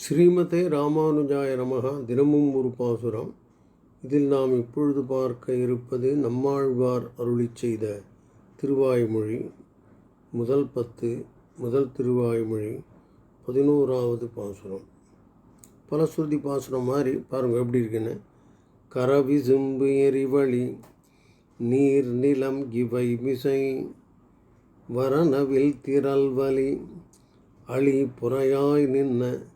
ஸ்ரீமதே ராமானுஜாய நமகா. தினமும் ஒரு பாசுரம். இதில் நாம் இப்பொழுது பார்க்க இருப்பது நம்மாழ்வார் அருளிச் செய்த திருவாய்மொழி. முதல் பத்து முதல் திருவாய்மொழி பதினோராவது பாசுரம். பலஸ்ருதி பாசுரம் மாதிரி பாருங்கள் எப்படி இருக்குன்னு. கரவி சிம்பு எரிவழி நீர் நிலம் இவை மிசை வரனவில் திரல்வலி அழி புறையாய் நின்ன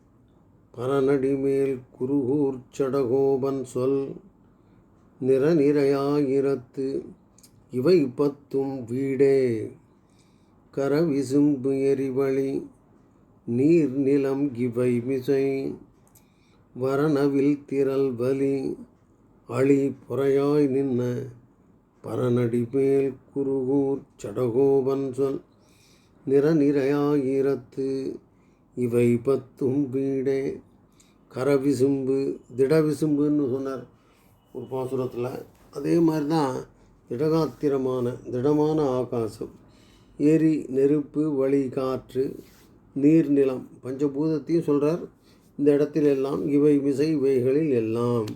பரநடி மேல் குருகூர் சடகோபன் சொல் நிறநிறையாயிரத்து இவை பத்தும் வீடே. கரவிசும்பு எரிவழி நீர் நிலம் இவை மிசை. வரனவில் திரள் வலி அழி புறையாய் நின்ன பரநடி மேல் குருகூர் சடகோபன் சொல் நிறநிறையாயிரத்து இவை பத்தும் வீடே. கரவிசும்பு திடவிசும்புன்னு சொன்னார் ஒரு பாசுரத்தில். அதே மாதிரி தான் திடகாத்திரமான திடமான ஆகாசம். எரி நெருப்பு வழி காற்று நீர் நிலம் பஞ்சபூதத்தையும் சொல்கிறார் இந்த இடத்தில் எல்லாம் இவை விசை இவைகளில் எல்லாம்.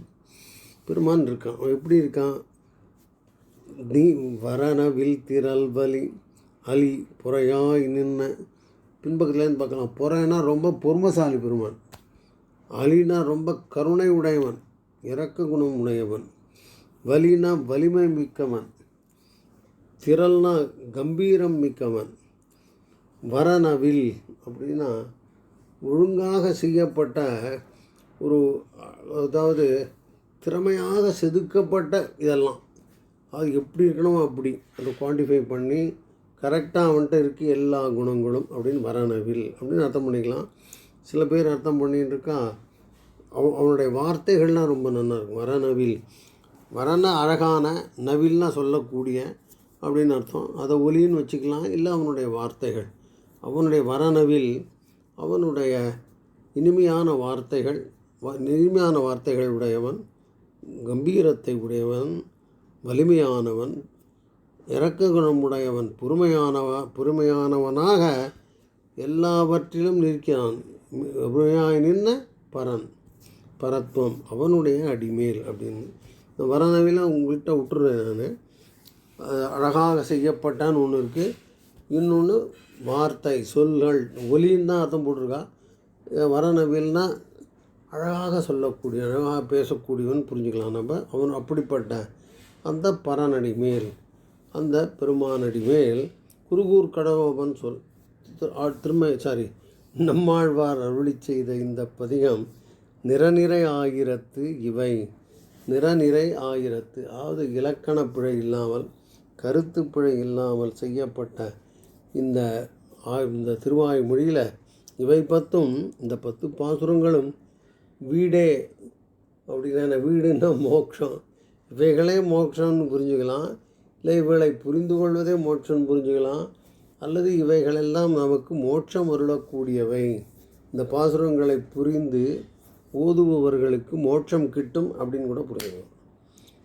பெருமான் இருக்கான். அவன் எப்படி இருக்கான்? நீ வரணவில் திரல் வலி அலி புறையாய் நின்ன. பின்பக்கத்துலேருந்து பார்க்கலாம். புறையனா ரொம்ப பொறுமசாலி பெருமான். அலினா ரொம்ப கருணை உடையவன் இரக்க குணம் உடையவன் வலினா வலிமை மிக்கவன் திரள்னா கம்பீரம் மிக்கவன் வரனவில் அப்படின்னா ஒழுங்காக செய்யப்பட்ட ஒரு அதாவது திறமையாக செதுக்கப்பட்ட இதெல்லாம். அது எப்படி இருக்கணும் அப்படி அதை குவான்டிஃபை பண்ணி கரெக்டாக அவன்கிட்ட இருக்குது எல்லா குணங்களும் அப்படின்னு வரனவில் அப்படின்னு அர்த்தம் பண்ணிக்கலாம். சில பேர் அர்த்தம் பண்ணிகிட்டு இருக்கான் அவ அவனுடைய வார்த்தைகள்லாம் ரொம்ப நல்லா இருக்கும். வரநவில் வரன அழகான நவில்னா சொல்லக்கூடிய அப்படின்னு அர்த்தம். அதை ஒலின்னு வச்சுக்கலாம். இல்லை அவனுடைய வார்த்தைகள். அவனுடைய வரநவில் அவனுடைய இனிமையான வார்த்தைகள் வ- இனிமையான வார்த்தைகள் உடையவன் கம்பீரத்தை உடையவன் வலிமையானவன் இரக்க குணமுடையவன் பொறுமையானவ பொறுமையானவனாக எல்லாவற்றிலும் நிற்கிறான். நின்ன பரன் பரத்துவம் அவனுடைய அடிமேல் அப்படின்னு. இந்த உங்கள்கிட்ட விட்டுருவேன் நான். அழகாக செய்யப்பட்டான்னு ஒன்று இருக்குது இன்னொன்று வார்த்தை சொல்கள் ஒலின்னு தான் அர்த்தம் போட்டிருக்கா. அஹ் வரனவில்னா அழகாக சொல்லக்கூடிய அழகாக பேசக்கூடியவன் புரிஞ்சுக்கலாம் நம்ம. அவன் அப்படிப்பட்ட அந்த பரநடி மேல் அந்த பெருமானடி மேல் குருகூர் கடகோபன் சொல் திரும்ப சாரி நம்மாழ்வார் அருளிச் செய்த இந்த பதிகம் நிறநிறை ஆயிரத்து இவை நிறநிறை ஆயிரத்து அதாவது இலக்கண பிழை இல்லாமல் கருத்து பிழை இல்லாமல் செய்யப்பட்ட இந்த ஆ- இந்த திருவாய்மொழியில் இவை பத்தும் இந்த பத்து பாசுரங்களும் வீடே அப்படின்னா வீடுன்னா மோட்சம். இவைகளே மோட்சம்னு புரிஞ்சுக்கலாம். இல்லை இவளை புரிந்து கொள்வதே மோட்சம்னு புரிஞ்சுக்கலாம். அல்லது இவைகளெல்லாம் நமக்கு மோட்சம் அருளக்கூடியவை. இந்த பாசுரங்களை புரிந்து ஓதுபவர்களுக்கு மோட்சம் கிட்டும் அப்படின்னு கூட புரிஞ்சுக்கலாம்.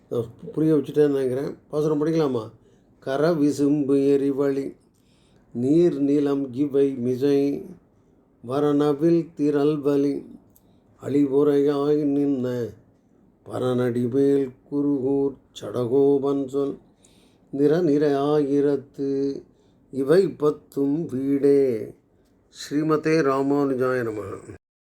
நான் புரிய வச்சுட்டேன்னு நினைக்கிறேன். பாசுரம் படிக்கலாமா? கர விசும்பு எரிவழி நீர் நிலம் இவை மிசை வரனவில் திரள்வலி அழிவுரையாய் நின்ன பரநடிமேல் குருகூர் சடகோபன் சொல் நிற நிறநிறையாயிரத்து இவை பத்தும் வீடே. ஸ்ரீமதே ராமானுஜாய நம.